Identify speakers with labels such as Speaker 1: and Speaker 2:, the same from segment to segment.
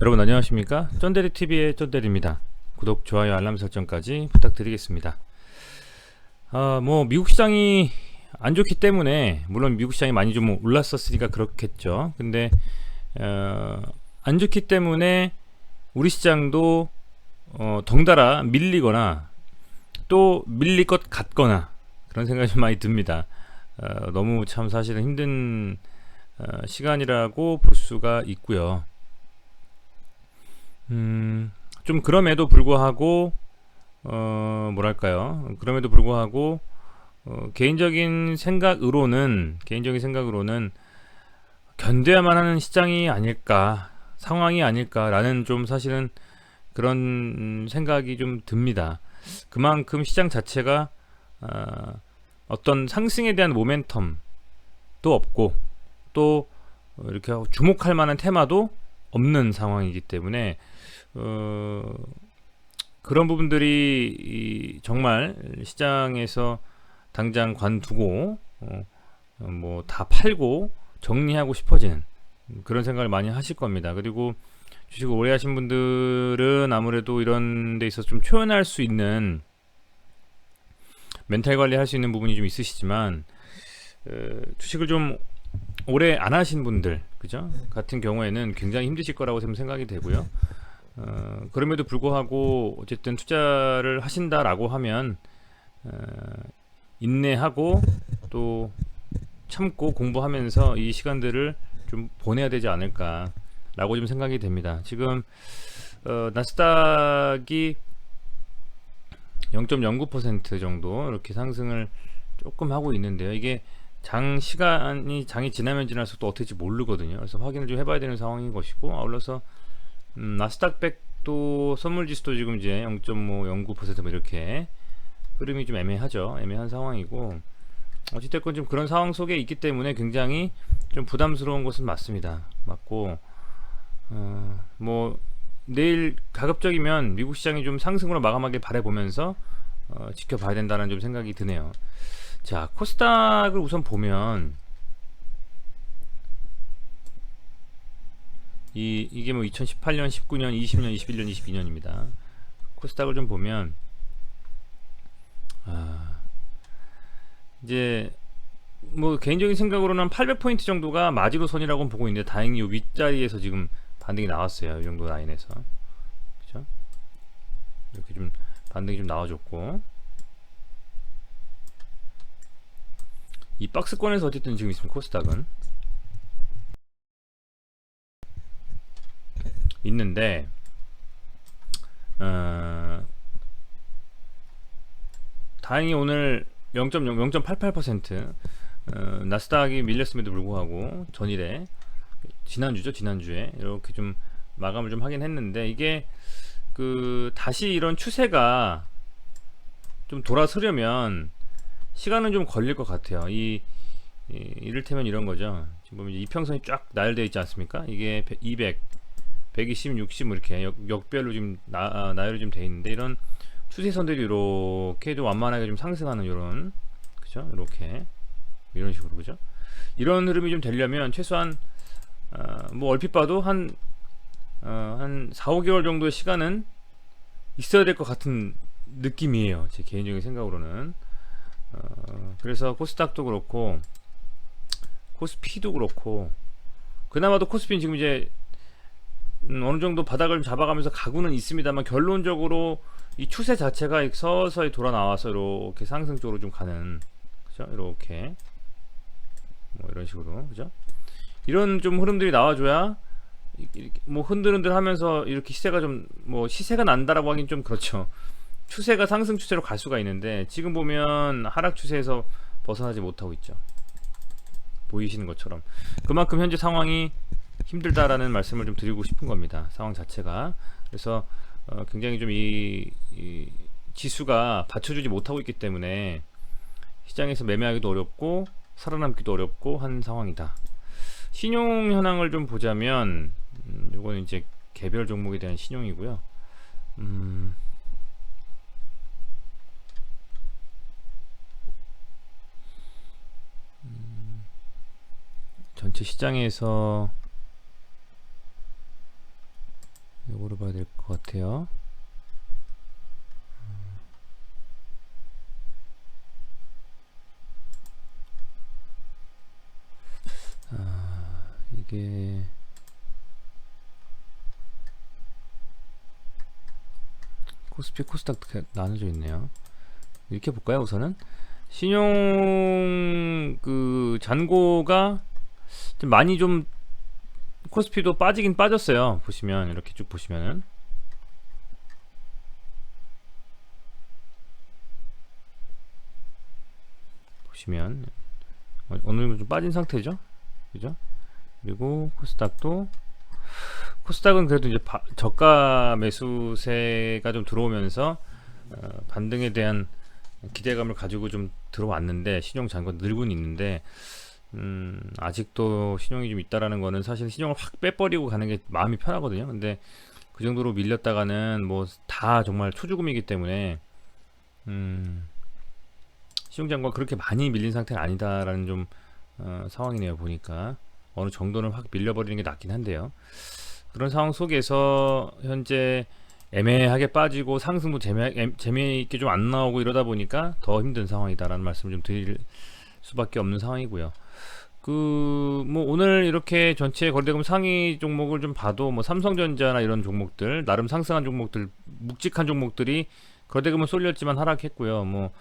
Speaker 1: 여러분 안녕하십니까? 쩐데리TV의 쩐데리입니다. 구독, 좋아요, 알람 설정까지 부탁드리겠습니다. 아, 뭐 미국 시장이 안 좋기 때문에 물론 미국 시장이 많이 좀 올랐었으니까 그렇겠죠. 근데 어, 안 좋기 때문에 우리 시장도 어, 덩달아 밀리거나 또 밀릴 것 같거나 그런 생각이 좀 많이 듭니다. 어, 너무 참 사실은 힘든 어, 시간이라고 볼 수가 있고요. 음, 좀 그럼에도 불구하고 어, 뭐랄까요? 그럼에도 불구하고 어, 개인적인 생각으로는 개인적인 생각으로는 견뎌야만 하는 시장이 아닐까 상황이 아닐까라는 좀 사실은 그런 음, 생각이 좀 듭니다. 그만큼 시장 자체가 어, 어떤 상승에 대한 모멘텀도 없고 또 이렇게 주목할 만한 테마도 없는 상황이기 때문에 어, 그런 부분들이 이 정말 시장에서 당장 관두고 어, 뭐다 팔고 정리하고 싶어지는 그런 생각을 많이 하실 겁니다. 그리고 주식을 오래 하신 분들은 아무래도 이런 데 있어서 좀 표현할 수 있는 멘탈 관리할 수 있는 부분이 좀 있으시지만 어, 주식을 좀 오래 안 하신 분들 그죠 같은 경우에는 굉장히 힘드실 거라고 생각이 되고요. 어, 그럼에도 불구하고 어쨌든 투자를 하신다라고 하면 어, 인내하고 또 참고 공부하면서 이 시간들을 좀 보내야 되지 않을까라고 좀 생각이 됩니다. 지금 어, 나스닥이 0.09% 정도 이렇게 상승을 조금 하고 있는데요. 이게 장 시간이 장이 지나면 지날수록 또 어떻게 될지 모르거든요. 그래서 확인을 좀 해봐야 되는 상황인 것이고 아울러서 음, 나스닥 백도 선물 지수도 지금 이제 0.09%뭐 이렇게 흐름이 좀 애매하죠. 애매한 상황이고 어찌됐건 좀 그런 상황 속에 있기 때문에 굉장히 좀 부담스러운 것은 맞습니다. 맞고 어, 뭐 내일 가급적이면 미국 시장이 좀 상승으로 마감하길 바라보면서 어, 지켜봐야 된다는 좀 생각이 드네요. 자 코스닥을 우선 보면 이 이게 뭐 2018년, 19년, 20년, 21년, 22년입니다. 코스닥을 좀 보면 아 이제 뭐 개인적인 생각으로는 800포인트 정도가 마지노선이라고 보고 있는데 다행히 이 윗자리에서 지금 반등이 나왔어요. 이 정도 라인에서. 그죠? 이렇게 좀 반등이 좀 나와줬고 이 박스권에서 어쨌든 지금 있으면 코스닥은 있는데 어, 다행히 오늘 0.0.88% 어, 나스닥이 밀렸음에도 불구하고 전일에 지난주죠 지난주에 이렇게 좀 마감을 좀 하긴 했는데 이게 그 다시 이런 추세가 좀 돌아서려면 시간은 좀 걸릴 것 같아요. 이, 이 이를테면 이런 거죠. 지금 보면 이평선이 쫙 나열되어 있지 않습니까? 이게 200 120, 60 이렇게 역, 별로 지금 나, 아, 나열이 좀 돼 있는데 이런 추세선들이 이렇게 좀 완만하게 좀 상승하는 이런 그죠? 이렇게 이런 식으로 그죠? 이런 흐름이 좀 되려면 최소한 어, 뭐 얼핏 봐도 한, 어, 한 4, 5개월 정도의 시간은 있어야 될 것 같은 느낌이에요. 제 개인적인 생각으로는. 어, 그래서 코스닥도 그렇고 코스피도 그렇고 그나마도 코스피는 지금 이제 음, 어느 정도 바닥을 잡아가면서 가고는 있습니다만 결론적으로 이 추세 자체가 서서히 돌아 나와서 이렇게 상승 쪽으로 좀 가는 그죠? 이렇게 뭐 이런 식으로 그죠? 이런 좀 흐름들이 나와줘야 뭐 흔들흔들 하면서 이렇게 시세가 좀 뭐 시세가 난다라고 하긴 좀 그렇죠. 추세가 상승 추세로 갈 수가 있는데 지금 보면 하락 추세에서 벗어나지 못하고 있죠. 보이시는 것처럼 그만큼 현재 상황이 힘들다라는 말씀을 좀 드리고 싶은 겁니다. 상황 자체가 그래서 어, 굉장히 좀이 지수가 받쳐주지 못하고 있기 때문에 시장에서 매매하기도 어렵고 살아남기도 어렵고 한 상황이다. 신용 현황을 좀 보자면 음, 이거는 이제 개별 종목에 대한 신용이고요. 음, 음, 전체 시장에서 요거로 봐야 될 것 같아요. 아, 이게 코스피 코스닥 이렇게 나눠져 있네요. 이렇게 볼까요? 우선은 신용 그 잔고가 좀 많이 좀 코스피도 빠지긴 빠졌어요. 보시면 이렇게 쭉 보시면은 보시면 정도 좀 빠진 상태죠. 그죠? 그리고 코스닥도 코스닥은 그래도 이제 바- 저가 매수세가 좀 들어오면서 어, 반등에 대한 기대감을 가지고 좀 들어왔는데 신용 잔고가 늘고는 있는데 음, 아직도 신용이 좀 있다라는 거는 사실 신용을 확 빼버리고 가는 게 마음이 편하거든요. 근데 그 정도로 밀렸다가는 뭐 다 정말 초주금이기 때문에 음, 신용 잔고가 그렇게 많이 밀린 상태는 아니다라는 좀 어, 상황이네요. 보니까 어느 정도는 확 밀려버리는 게 낫긴 한데요. 그런 상황 속에서 현재 애매하게 빠지고 상승도 재미, 재미있게 좀 안 나오고 이러다 보니까 더 힘든 상황이다라는 말씀을 좀 드릴 수밖에 없는 상황이고요. 그 뭐 오늘 이렇게 전체 거래대금 상위 종목을 좀 봐도 뭐 삼성전자나 이런 종목들 나름 상승한 종목들 묵직한 종목들이 거래대금은 쏠렸지만 하락했고요. 뭐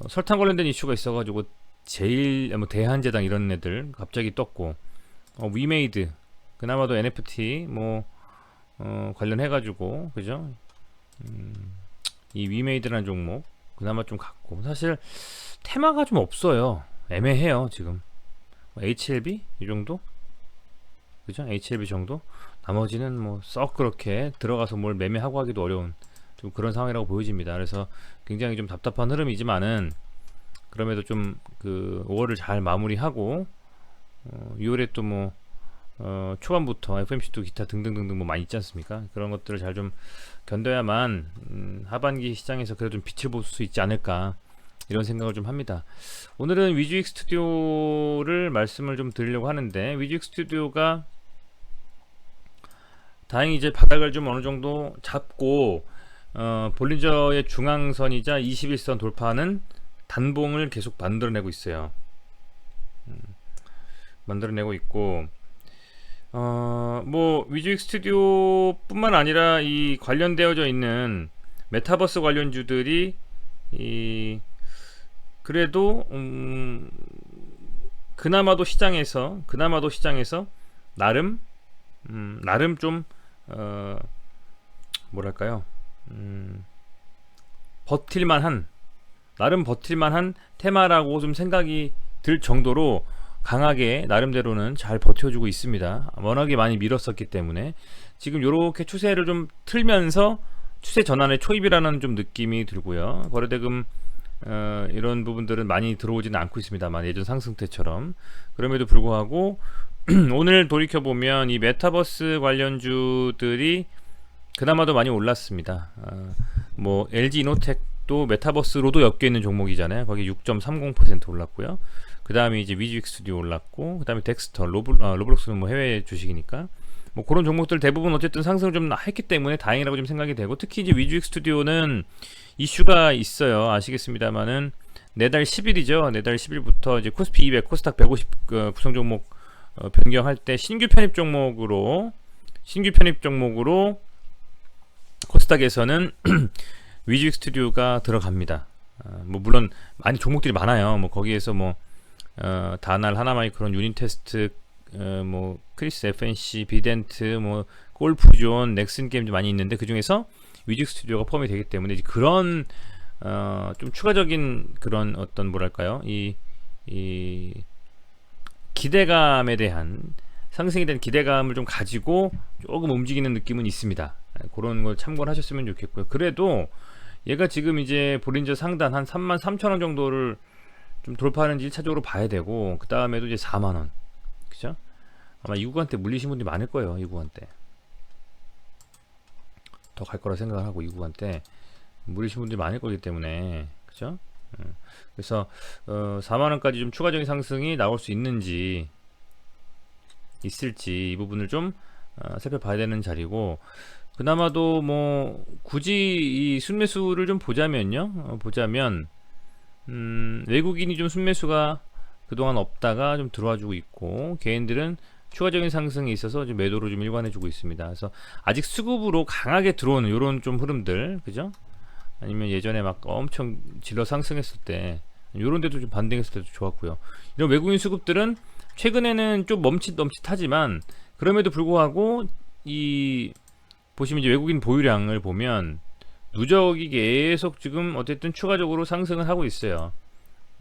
Speaker 1: 어, 설탕 관련된 이슈가 있어가지고 제일 뭐 대한제당 이런 애들 갑자기 떴고 어, 위메이드 그나마도 NFT 뭐 어, 관련해가지고 그죠? 음, 이 위메이드라는 종목 그나마 좀 같고 사실 테마가 좀 없어요. 애매해요 지금. 뭐 HLB 이 정도? 그죠? HLB 정도? 나머지는 뭐 썩 그렇게 들어가서 뭘 매매하고 하기도 어려운 좀 그런 상황이라고 보여집니다. 그래서 굉장히 좀 답답한 흐름이지만은 그럼에도 좀 그 5월을 잘 마무리하고 어, 6월에 또뭐 어, 초반부터 FMC도 기타 등등등등 뭐 많이 있지 않습니까? 그런 것들을 잘 좀 견뎌야만 음, 하반기 시장에서 그래도 좀 빛을 볼 수 있지 않을까 이런 생각을 좀 합니다. 오늘은 위즈익 스튜디오를 말씀을 좀 드리려고 하는데 위즈익 스튜디오가 다행히 이제 바닥을 좀 어느 정도 잡고 어, 볼린저의 중앙선이자 21선 돌파하는 단봉을 계속 만들어내고 있어요. 음, 만들어내고 있고 어, 뭐 위즈익 스튜디오뿐만 아니라 이 관련되어져 있는 메타버스 관련주들이 이 그래도 음, 그나마도 시장에서 그나마도 시장에서 나름 음, 나름 좀 어, 뭐랄까요? 음, 버틸만한 나름 버틸만한 테마라고 좀 생각이 들 정도로 강하게 나름대로는 잘 버텨주고 있습니다. 워낙에 많이 밀었었기 때문에 지금 이렇게 추세를 좀 틀면서 추세 전환의 초입이라는 좀 느낌이 들고요. 거래대금 어, 이런 부분들은 많이 들어오지는 않고 있습니다만 예전 상승 때처럼 그럼에도 불구하고 오늘 돌이켜 보면 이 메타버스 관련주들이 그나마도 많이 올랐습니다. 어, 뭐 LG 이노텍도 메타버스로도 엮여 있는 종목이잖아요. 거기 6.30% 올랐고요. 그 다음에 이제 위즈익 스튜디오 올랐고, 그 다음에 덱스터, 로블, 아, 로블록스는 뭐 해외 주식이니까. 뭐 그런 종목들 대부분 어쨌든 상승을 좀 했기 때문에 다행이라고 좀 생각이 되고, 특히 이제 위즈익 스튜디오는 이슈가 있어요. 아시겠습니다만은 내달 10일이죠. 내달 10일부터 이제 코스피 200, 코스닥 150 그 구성 종목 어, 변경할 때 신규 편입 종목으로 신규 편입 종목으로 코스닥에서는 위즈익 스튜디오가 들어갑니다. 어, 뭐 물론 많이 종목들이 많아요. 뭐 거기에서 뭐 어, 다날 하나마이크론 유닛 테스트 어, 뭐 크리스 FNC 비덴트 뭐 골프존 넥슨 게임도 많이 있는데 그 중에서 위직 스튜디오가 포함이 되기 때문에 그런 어, 좀 추가적인 그런 어떤 뭐랄까요 이, 이 기대감에 대한 상승에 대한 기대감을 좀 가지고 조금 움직이는 느낌은 있습니다. 그런 걸 참고를 하셨으면 좋겠고요. 그래도 얘가 지금 이제 볼린저 상단 한 3만 3천 원 정도를 좀 돌파하는지 1차적으로 봐야 되고 그 다음에도 이제 4만 원 그죠? 아마 이 구간 때 물리신 분들이 많을 거예요 이 구간 때 더 갈 거라 생각을 하고 이 구간 때 물리신 분들이 많을 거기 때문에 그죠? 음. 그래서 어, 4만 원까지 좀 추가적인 상승이 나올 수 있는지 있을지 이 부분을 좀 어, 살펴봐야 되는 자리고 그나마도 뭐 굳이 이 순매수를 좀 보자면요. 어, 보자면 음, 외국인이 좀 순매수가 그동안 없다가 좀 들어와주고 있고 개인들은 추가적인 상승이 있어서 좀 매도로 좀 일관해주고 있습니다. 그래서 아직 수급으로 강하게 들어오는 이런 좀 흐름들, 그죠? 아니면 예전에 막 엄청 질러 상승했을 때 이런 데도 좀 반등했을 때도 좋았고요. 이런 외국인 수급들은 최근에는 좀 멈칫 멈칫하지만 그럼에도 불구하고 이 보시면 이제 외국인 보유량을 보면 누적이 계속 지금 어쨌든 추가적으로 상승을 하고 있어요.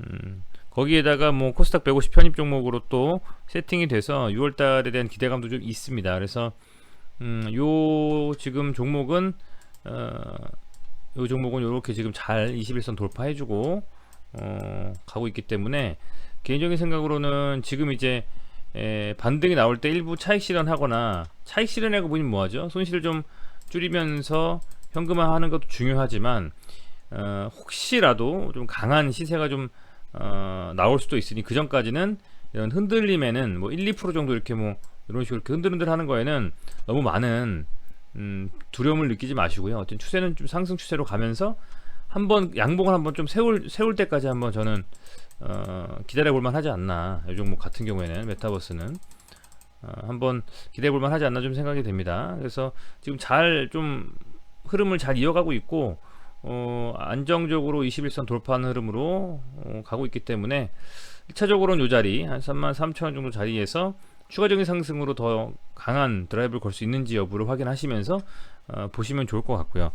Speaker 1: 음, 거기에다가 뭐 코스닥 150 편입 종목으로 또 세팅이 돼서 6월 달에 대한 기대감도 좀 있습니다. 그래서 음, 요 지금 종목은 어, 요 종목은 이렇게 지금 잘 21선 돌파해주고 어, 가고 있기 때문에 개인적인 생각으로는 지금 이제 에, 반등이 나올 때 일부 차익 실현하거나 차익 실현하고 보니 뭐하죠? 손실을 좀 줄이면서 현금화하는 것도 중요하지만 어, 혹시라도 좀 강한 시세가 좀 어, 나올 수도 있으니 그 전까지는 이런 흔들림에는 뭐 1, 2% 정도 이렇게 뭐 이런 식으로 이렇게 흔들흔들 하는 거에는 너무 많은 음, 두려움을 느끼지 마시고요. 어떤 추세는 좀 상승 추세로 가면서 한번 양봉을 한번 좀 세울 세울 때까지 한번 저는 어, 기다려 볼만 하지 않나. 이 종목 같은 경우에는 메타버스는 어, 한번 기대해 볼만 하지 않나 좀 생각이 됩니다. 그래서 지금 잘좀 흐름을 잘 이어가고 있고 어, 안정적으로 21선 돌파하는 흐름으로 어, 가고 있기 때문에 1차적으로는 이 자리 한 3만 3천 원 정도 자리에서 추가적인 상승으로 더 강한 드라이브를 걸 수 있는지 여부를 확인하시면서 어, 보시면 좋을 것 같고요.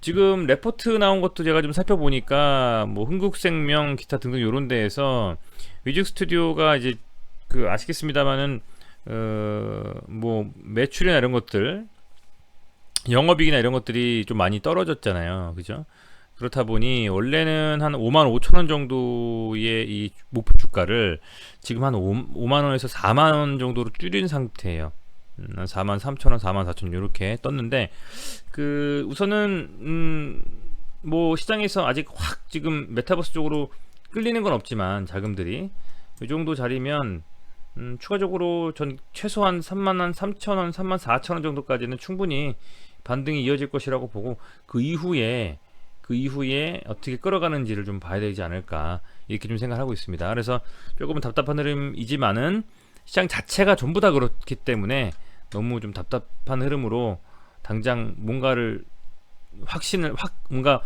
Speaker 1: 지금 레포트 나온 것도 제가 좀 살펴보니까 뭐 흥국생명 기타 등등 이런 데에서 위직 스튜디오가 이제 그 아시겠습니다만은 어 뭐 매출이나 이런 것들 영업이익이나 이런 것들이 좀 많이 떨어졌잖아요. 그죠? 그렇다 보니 원래는 한 5만 5천 원 정도의 이 목표 주가를 지금 한 5, 5만 원에서 4만 원 정도로 줄인 상태예요. 음, 한 4만 3천 원, 4만 4천 원 이렇게 떴는데 그 우선은 음 뭐 시장에서 아직 확 지금 메타버스 쪽으로 끌리는 건 없지만 자금들이 이 정도 자리면 음, 추가적으로 전 최소한 3만 한 3천 원, 3만 4천 원 정도까지는 충분히 반등이 이어질 것이라고 보고 그 이후에 그 이후에 어떻게 끌어가는지를 좀 봐야 되지 않을까 이렇게 좀 생각하고 있습니다. 그래서 조금은 답답한 흐름이지만은 시장 자체가 전부 다 그렇기 때문에 너무 좀 답답한 흐름으로 당장 뭔가를 확신을 확 뭔가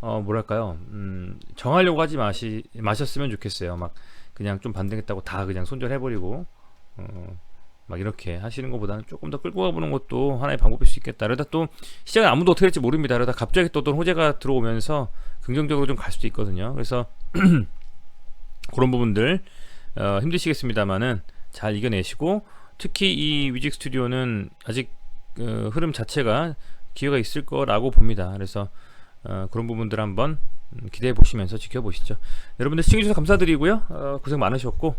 Speaker 1: 어 뭐랄까요 음 정하려고 하지 마시 마셨으면 좋겠어요. 막 그냥 좀 반등했다고 다 그냥 손절해버리고 어 막 이렇게 하시는 것보다는 조금 더 끌고 가보는 것도 하나의 방법일 수 있겠다. 그러다 또 시장에 아무도 어떻게 될지 모릅니다. 그러다 갑자기 또 어떤 호재가 들어오면서 긍정적으로 좀 갈 수도 있거든요. 그래서 그런 부분들 어, 힘드시겠습니다만은 잘 이겨내시고 특히 이 위직 스튜디오는 아직 어, 흐름 자체가 기회가 있을 거라고 봅니다. 그래서 어, 그런 부분들 한번 기대해 보시면서 지켜보시죠. 여러분들 시청해주셔서 감사드리고요. 어, 고생 많으셨고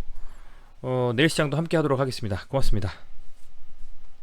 Speaker 1: 어, 내일 시장도 함께 하도록 하겠습니다. 고맙습니다.